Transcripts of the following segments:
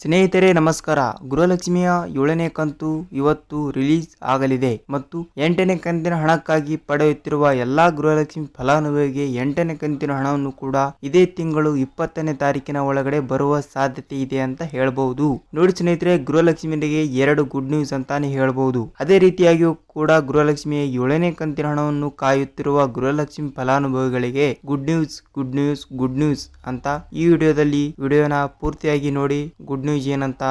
ಸ್ನೇಹಿತರೆ, ನಮಸ್ಕಾರ. ಗೃಹಲಕ್ಷ್ಮಿಯ ಏಳನೇ ಕಂತು ಇವತ್ತು ರಿಲೀಸ್ ಆಗಲಿದೆ ಮತ್ತು ಎಂಟನೇ ಕಂತಿನ ಹಣಕ್ಕಾಗಿ ಪಡೆಯುತ್ತಿರುವ ಎಲ್ಲಾ ಗೃಹಲಕ್ಷ್ಮಿ ಫಲಾನುಭವಿಗೆ ಎಂಟನೇ ಕಂತಿನ ಹಣವನ್ನು ಕೂಡ ಇದೇ ತಿಂಗಳು ಇಪ್ಪತ್ತನೇ ತಾರೀಕಿನ ಒಳಗಡೆ ಬರುವ ಸಾಧ್ಯತೆ ಇದೆ ಅಂತ ಹೇಳಬಹುದು ನೋಡಿ ಸ್ನೇಹಿತರೆ ಗೃಹಲಕ್ಷ್ಮಿಗೆ ಎರಡು ಗುಡ್ ನ್ಯೂಸ್ ಅಂತಾನೆ ಹೇಳಬಹುದು ಅದೇ ರೀತಿಯಾಗಿಯೂ ಕೂಡ ಗೃಹಲಕ್ಷ್ಮಿಯ ಏಳನೇ ಕಂತಿನ ಹಣವನ್ನು ಕಾಯುತ್ತಿರುವ ಗೃಹಲಕ್ಷ್ಮಿ ಫಲಾನುಭವಿಗಳಿಗೆ good news good news good news ಅಂತ ಈ ವಿಡಿಯೋದಲ್ಲಿ, ವಿಡಿಯೋನ ಪೂರ್ತಿಯಾಗಿ ನೋಡಿ ಗುಡ್ ನ್ಯೂಸ್ ಏನಂತ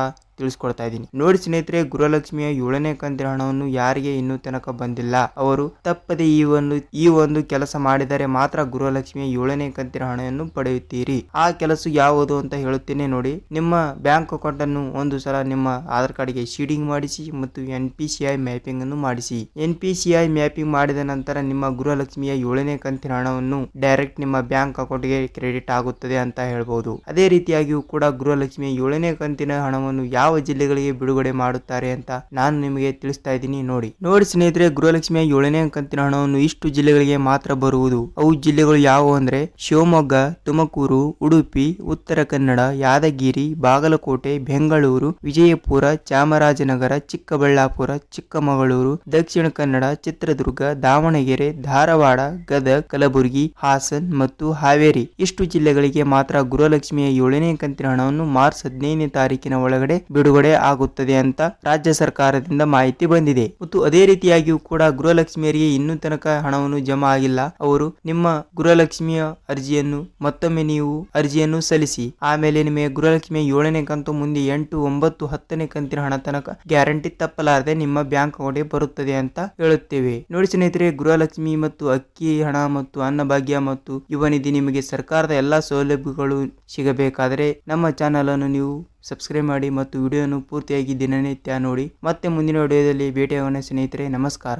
ತಿಳಿಸ್ಕೊಡ್ತಾ ಇದ್ದೀನಿ. ನೋಡಿ ಸ್ನೇಹಿತರೆ, ಗೃಹಲಕ್ಷ್ಮಿಯ ಏಳನೇ ಕಂತಿನ ಹಣವನ್ನು ಯಾರಿಗೆ ಇನ್ನೂ ತನಕ ಬಂದಿಲ್ಲ. ಅವರು ತಪ್ಪದೆ ಈ ಒಂದು ಈ ಒಂದು ಕೆಲಸ ಮಾಡಿದರೆ ಮಾತ್ರ ಗೃಹಲಕ್ಷ್ಮಿಯ ಏಳನೇ ಕಂತಿನ ಹಣವನ್ನು ಪಡೆಯುತ್ತೀರಿ. ಆ ಕೆಲಸ ಯಾವುದು ಅಂತ ಹೇಳುತ್ತೇನೆ ನೋಡಿ. ನಿಮ್ಮ ಬ್ಯಾಂಕ್ ಅಕೌಂಟ್ ಅನ್ನು ಒಂದು ಸಲ ನಿಮ್ಮ ಆಧಾರ್ ಕಾರ್ಡ್ಗೆ ಶೀಡಿಂಗ್ ಮಾಡಿಸಿ ಮತ್ತು N P C I mapping ಅನ್ನು ಮಾಡಿಸಿ. N P C I mapping ಮಾಡಿದ ನಂತರ ನಿಮ್ಮ ಗೃಹಲಕ್ಷ್ಮಿಯ ಏಳನೇ ಕಂತಿನ ಹಣವನ್ನು ಡೈರೆಕ್ಟ್ ನಿಮ್ಮ ಬ್ಯಾಂಕ್ ಅಕೌಂಟ್ಗೆ ಕ್ರೆಡಿಟ್ ಆಗುತ್ತದೆ ಅಂತ ಹೇಳಬಹುದು ಅದೇ ರೀತಿಯಾಗಿಯೂ ಕೂಡ ಗೃಹಲಕ್ಷ್ಮಿಯ ಏಳನೇ ಕಂತಿನ ಹಣವನ್ನು ಯಾವ ಜಿಲ್ಲೆಗಳಿಗೆ ಬಿಡುಗಡೆ ಮಾಡುತ್ತಾರೆ ಅಂತ ನಾನು ನಿಮಗೆ ತಿಳಿಸ್ತಾ ಇದ್ದೀನಿ. ನೋಡಿ ನೋಡಿ ಸ್ನೇಹಿತರೆ, ಗೃಹಲಕ್ಷ್ಮಿಯ ಏಳನೇ ಕಂತಿನ ಹಣವನ್ನು ಇಷ್ಟು ಜಿಲ್ಲೆಗಳಿಗೆ ಮಾತ್ರ ಬರುವುದು. ಅವು ಜಿಲ್ಲೆಗಳು ಯಾವುವು ಅಂದ್ರೆ ಶಿವಮೊಗ್ಗ, ತುಮಕೂರು, ಉಡುಪಿ, ಉತ್ತರ ಕನ್ನಡ, ಯಾದಗಿರಿ, ಬಾಗಲಕೋಟೆ, ಬೆಂಗಳೂರು, ವಿಜಯಪುರ, ಚಾಮರಾಜನಗರ, ಚಿಕ್ಕಬಳ್ಳಾಪುರ, ಚಿಕ್ಕಮಗಳೂರು, ದಕ್ಷಿಣ ಕನ್ನಡ, ಚಿತ್ರದುರ್ಗ, ದಾವಣಗೆರೆ, ಧಾರವಾಡ, ಗದಗ, ಕಲಬುರಗಿ, ಹಾಸನ್ ಮತ್ತು ಹಾವೇರಿ. ಇಷ್ಟು ಜಿಲ್ಲೆಗಳಿಗೆ ಮಾತ್ರ ಗೃಹಲಕ್ಷ್ಮಿಯ ಏಳನೇ ಕಂತಿನ ಹಣವನ್ನು ಮಾರ್ಚ್ ಹದಿನೈದನೇ ತಾರೀಕಿನ ಒಳಗಡೆ ಬಿಡುಗಡೆ ಆಗುತ್ತದೆ ಅಂತ ರಾಜ್ಯ ಸರ್ಕಾರದಿಂದ ಮಾಹಿತಿ ಬಂದಿದೆ. ಮತ್ತು ಅದೇ ರೀತಿಯಾಗಿಯೂ ಕೂಡ ಗೃಹಲಕ್ಷ್ಮಿಯರಿಗೆ ಇನ್ನೂ ತನಕ ಹಣವನ್ನು ಜಮಾ ಆಗಿಲ್ಲ. ಅವರು ನಿಮ್ಮ ಗೃಹಲಕ್ಷ್ಮಿಯ ಅರ್ಜಿಯನ್ನು, ಮತ್ತೊಮ್ಮೆ ನೀವು ಅರ್ಜಿಯನ್ನು ಸಲ್ಲಿಸಿ. ಆಮೇಲೆ ನಿಮಗೆ ಗೃಹಲಕ್ಷ್ಮಿಯ ಏಳನೇ ಕಂತು, ಮುಂದೆ ಎಂಟು, ಒಂಬತ್ತು, ಹತ್ತನೇ ಕಂತಿನ ಹಣ ತನಕ ಗ್ಯಾರಂಟಿ ತಪ್ಪಲಾರದೆ ನಿಮ್ಮ ಬ್ಯಾಂಕ್ ಅಕೌಂಟ್ಗೆ ಬರುತ್ತದೆ ಅಂತ ಹೇಳುತ್ತೇವೆ. ನೋಡಿ ಸ್ನೇಹಿತರೆ, ಗೃಹಲಕ್ಷ್ಮಿ ಮತ್ತು ಅಕ್ಕಿ, ಹಣ ಮತ್ತು ಅನ್ನಭಾಗ್ಯ ಮತ್ತು ಯುವ ನಿಧಿ ನಿಮಗೆ ಸರ್ಕಾರದ ಎಲ್ಲಾ ಸೌಲಭ್ಯಗಳು ಸಿಗಬೇಕಾದರೆ ನಮ್ಮ ಚಾನಲ್ ಅನ್ನು ನೀವು ಸಬ್ಸ್ಕ್ರೈಬ್ ಮಾಡಿ ಮತ್ತು ವಿಡಿಯೋನು ಪೂರ್ತಿಯಾಗಿ ದಿನನಿತ್ಯ ನೋಡಿ. ಮತ್ತೆ ಮುಂದಿನ ವಿಡಿಯೋದಲ್ಲಿ ಭೇಟಿಯಾಗೋಣ ಸ್ನೇಹಿತರೆ ನಮಸ್ಕಾರ.